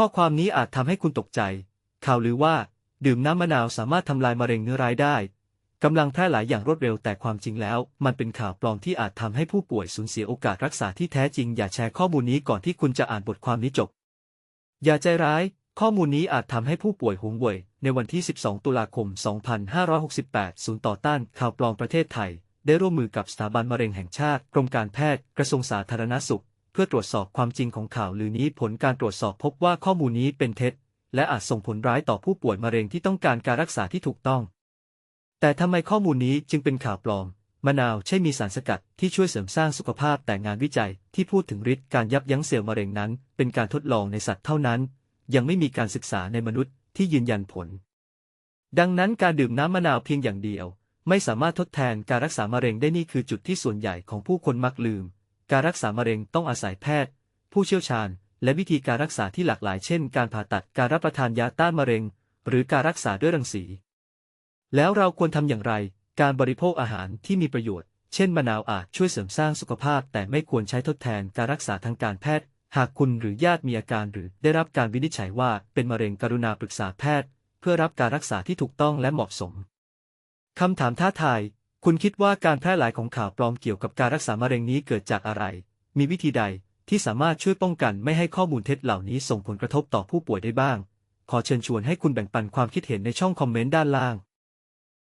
ข้อความนี้อาจทำให้คุณตกใจ ข่าวลือว่า ดื่มน้ำมะนาวสามารถทำลายมะเร็งเนื้อร้ายได้กำลังแพร่หลายอย่างรวดเร็วแต่ความจริงแล้ว มันเป็นข่าวปลอมที่อาจทำให้ผู้ป่วยสูญเสียโอกาสรักษาที่แท้จริง อย่าแชร์ข้อมูลนี้ก่อนที่คุณจะอ่านบทความนี้จบ อย่าใจร้าย ข้อมูลนี้อาจทำให้ผู้ป่วยหงเว่ยในวันที่ 12 ตุลาคม 2568 ศูนย์ต่อต้านข่าวปลอมประเทศไทย ได้ร่วมมือกับสถาบันมะเร็งแห่งชาติ กรมการแพทย์ กระทรวงสาธารณสุข พื่อตรวจสอบความจริงของข่าวลือนี้ผลการตรวจสอบพบว่าข้อมูลนี้เป็นเท็จ และอาจส่งผลร้ายต่อผู้ป่วยมะเร็งที่ต้องการการรักษาที่ถูกต้อง แต่ทำไมข้อมูลนี้จึงเป็นข่าวปลอม มะนาวใช่มีสารสกัดที่ช่วยเสริมสร้างสุขภาพแต่งานวิจัยที่พูดถึงฤทธิ์การยับยั้งเซลล์มะเร็งนั้น เป็นการทดลองในสัตว์เท่านั้น ยังไม่มีการศึกษาในมนุษย์ที่ยืนยันผล ดังนั้นการดื่มน้ำมะนาวเพียงอย่างเดียว ไม่สามารถทดแทนการรักษามะเร็งได้นี่คือจุดที่ส่วนใหญ่ของผู้คนมักลืม การรักษามะเร็งต้องอาศัยแพทย์ ผู้เชี่ยวชาญ และวิธีการรักษาที่หลากหลายเช่น การผ่าตัดการรับประทานยาต้านมะเร็ง หรือการรักษาด้วยรังสี แล้วเราควรทำอย่างไร การบริโภคอาหารที่มีประโยชน์ เช่นมะนาวอาจช่วยเสริมสร้างสุขภาพ แต่ไม่ควรใช้ทดแทนการรักษาทางการแพทย์ หากคุณหรือญาติมีอาการหรือได้รับการวินิจฉัยว่าเป็นมะเร็งกรุณาปรึกษาแพทย์ เพื่อรับการรักษาที่ถูกต้องและเหมาะสมคำถามท้าทาย คุณคิดว่าการแพร่หลายของข่าวปลอมเกี่ยวกับการรักษามะเร็งนี้เกิดจากอะไร มีวิธีใดที่สามารถช่วยป้องกันไม่ให้ข้อมูลเท็จเหล่านี้ส่งผลกระทบต่อผู้ป่วยได้บ้าง ขอเชิญชวนให้คุณแบ่งปันความคิดเห็นในช่องคอมเมนต์ด้านล่าง